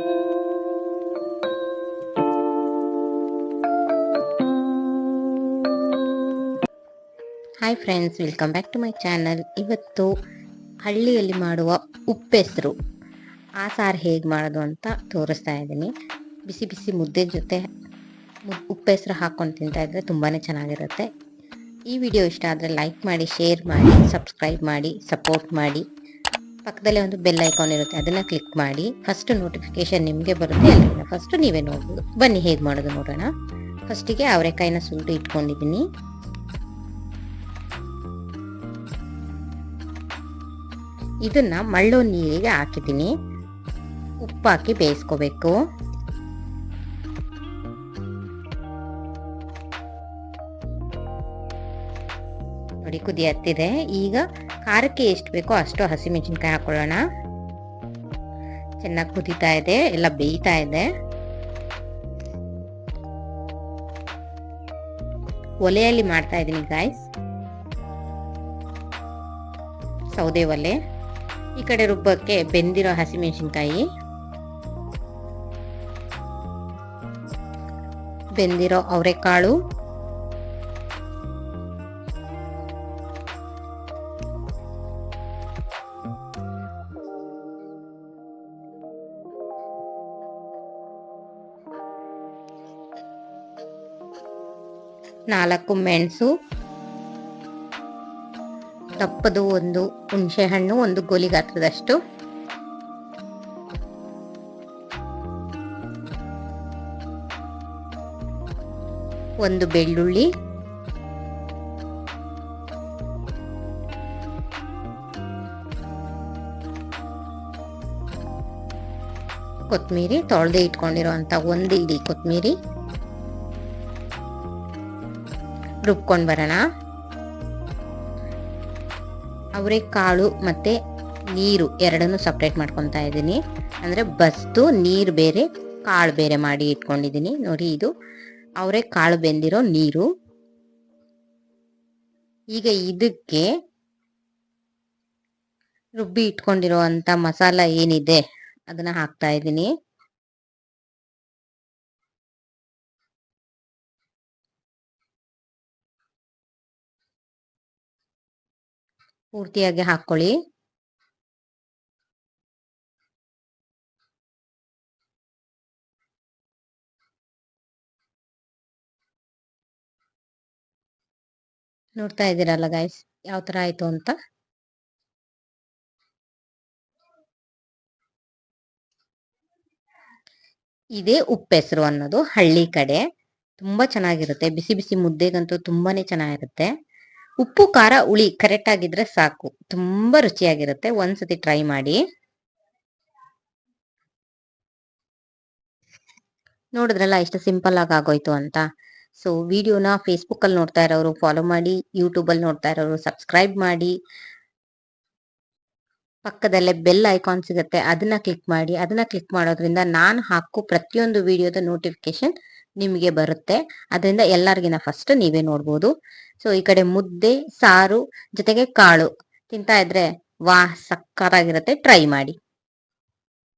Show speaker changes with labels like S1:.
S1: Hi friends welcome back to my channel ಇವತ್ತು ಹಳ್ಳಿಯಲ್ಲಿ ಮಾಡುವ ಉಪ್ಪೆಸರು. ಆ ಸಾರು ಹೇಗೆ ಮಾಡೋದು ಅಂತ ತೋರಿಸ್ತಾ ಇದ್ದೀನಿ. ಬಿಸಿ ಬಿಸಿ ಮುದ್ದೆ ಜೊತೆ ಉಪ್ಪೆಸರು ಹಾಕ್ಕೊಂಡು ತಿಂತಾ ಇದ್ರೆ ತುಂಬಾ ಚೆನ್ನಾಗಿರುತ್ತೆ. ಈ ವಿಡಿಯೋ ಇಷ್ಟ ಆದರೆ ಲೈಕ್ ಮಾಡಿ ಶೇರ್ ಮಾಡಿ ಸಬ್ಸ್ಕ್ರೈಬ್ ಮಾಡಿ ಸಪೋರ್ಟ್ ಮಾಡಿ. ಪಕ್ಕದಲ್ಲೇ ಒಂದು ಬೆಲ್ ಐಕಾನ್ ಇರುತ್ತೆ. ಅದನ್ನ ಕ್ಲಿಕ್ ಮಾಡಿ ಫಸ್ಟ್ ನೋಟಿಫಿಕೇಶನ್ ನಿಮಗೆ ಬರುತ್ತೆ. ಅಲ್ಲಿಂದ ಫಸ್ಟ್ ನೀವೇ ನೋಡ್ಬೋದು. ಬನ್ನಿ, ಹೇಗೆ ಮಾಡೋದು ನೋಡೋಣ. ಫಸ್ಟಿಗೆ ಅವರೆಕಾಯಿನ ಸುಲ್ಟು ಇಟ್ಕೊಂಡಿದ್ದೀನಿ. ಇದನ್ನ ಮಳ್ಳೋ ನೀರಿಗೆ ಹಾಕಿದ್ದೀನಿ. ಉಪ್ಪು ಹಾಕಿ ಬೇಯಿಸ್ಕೋಬೇಕು. ನೋಡಿ ಕುದಿ ಹತ್ತಿದೆ ಈಗ ಖಾರಕ್ಕೆ ಎಷ್ಟು ಬೇಕೋ ಅಷ್ಟು ಹಸಿಮೆಣಸಿನ್ಕಾಯಿ ಹಾಕೊಳ್ಳೋಣ. ಚೆನ್ನಾಗಿ ಕುದೀತಾ ಇದೆ, ಎಲ್ಲ ಬೇಯ್ತಾ ಇದೆ. ಒಲೆಯಲ್ಲಿ ಮಾಡ್ತಾ ಇದ್ದೀನಿ ಗಾಯ್ಸ್ ಸೌದೆ ಒಲೆ. ಈ ಕಡೆ ರುಬ್ಬಕ್ಕೆ ಬೆಂದಿರೋ ಹಸಿಮೆಣಸಿನ್ಕಾಯಿ. ಬೆಂದಿರೋ ಅವರೆಕಾಳು. ನಾಲ್ಕು ಮೆಣಸು ದಪ್ಪದು ಒಂದು ಹುಣಸೆ ಹಣ್ಣು ಒಂದು ಗೋಲಿಗಾತ್ರದಷ್ಟು. ಒಂದು ಬೆಳ್ಳುಳ್ಳಿ. ಕೊತ್ತಂಬರಿ ತೊಳೆದೇ ಇಟ್ಕೊಂಡಿರುವಂಥ ಒಂದು ಇಡಿ ಕೊತ್ತಂಬರಿ. ರುಬ್ಕೊಂಡು ಬರೋಣ. ಅವರೆಕಾಳು ಮತ್ತೆ ನೀರು ಎರಡನ್ನು ಸಪ್ರೇಟ್ ಮಾಡ್ಕೊತಾ ಇದ್ದೀನಿ. ಅಂದ್ರೆ ಬಸ್ತು, ನೀರು ಬೇರೆ, ಕಾಳು ಬೇರೆ ಮಾಡಿ ಇಟ್ಕೊಂಡಿದ್ದೀನಿ. ನೋಡಿ ಇದು ಅವರೇ ಕಾಳು ಬೆಂದಿರೋ ನೀರು. ಈಗ ಇದಕ್ಕೆ ರುಬ್ಬಿ ಇಟ್ಕೊಂಡಿರೋ ಅಂತ ಮಸಾಲ ಏನಿದೆ, ಅದನ್ನ ಹಾಕ್ತಾ ಇದ್ದೀನಿ. ಪೂರ್ತಿಯಾಗಿ ಹಾಕೊಳ್ಳಿ ನೋಡ್ತಾ ಇದ್ದೀರಲ್ಲ ಗಾಯ್ಸ್ ಯಾವ ತರ ಆಯ್ತು ಅಂತ? ಇದೇ ಉಪ್ಪೆಸರು ಅನ್ನೋದು ಹಳ್ಳಿ ಕಡೆ. ತುಂಬಾ ಚೆನ್ನಾಗಿರುತ್ತೆ. ಬಿಸಿ ಬಿಸಿ ಮುದ್ದೆಗಂತೂ ತುಂಬಾನೇ ಚೆನ್ನಾಗಿರುತ್ತೆ. ಉಪ್ಪು, ಖಾರ, ಹುಳಿ ಕರೆಕ್ಟ್ ಆಗಿದ್ರೆ ಸಾಕು. ತುಂಬಾ ರುಚಿಯಾಗಿರುತ್ತೆ. ಒಂದ್ಸತಿ ಟ್ರೈ ಮಾಡಿ. ನೋಡಿದ್ರಲ್ಲ ಎಷ್ಟು ಸಿಂಪಲ್ ಆಗಿ ಆಗೋಯ್ತು ಅಂತ. ಸೊ ವಿಡಿಯೋನ ಫೇಸ್ಬುಕ್ ಅಲ್ಲಿ ನೋಡ್ತಾ ಇರೋರು ಫಾಲೋ ಮಾಡಿ. ಯೂಟ್ಯೂಬ್ ಅಲ್ಲಿ ನೋಡ್ತಾ ಇರೋರು ಸಬ್ಸ್ಕ್ರೈಬ್ ಮಾಡಿ. ಪಕ್ಕದಲ್ಲೇ ಬೆಲ್ ಐಕಾನ್ ಸಿಗುತ್ತೆ. ಅದನ್ನ ಕ್ಲಿಕ್ ಮಾಡಿ. ಅದನ್ನ ಕ್ಲಿಕ್ ಮಾಡೋದ್ರಿಂದ ನಾನು ಹಾಕೋ ಪ್ರತಿಯೊಂದು ವಿಡಿಯೋದ ನೋಟಿಫಿಕೇಶನ್ ನಿಮಗೆ ಬರುತ್ತೆ. ಅದರಿಂದ ಎಲ್ಲರಿಗಿನ ಫಸ್ಟ್ ನೀವೇ ನೋಡ್ಬೋದು. ಸೊ ಈ ಕಡೆ ಮುದ್ದೆ, ಸಾರು, ಜೊತೆಗೆ ಕಾಳು ತಿಂತಾ ಇದ್ರೆ ವಾಹ್ ಸಕ್ಕತ್ತಾಗಿರುತ್ತೆ. ಟ್ರೈ ಮಾಡಿ.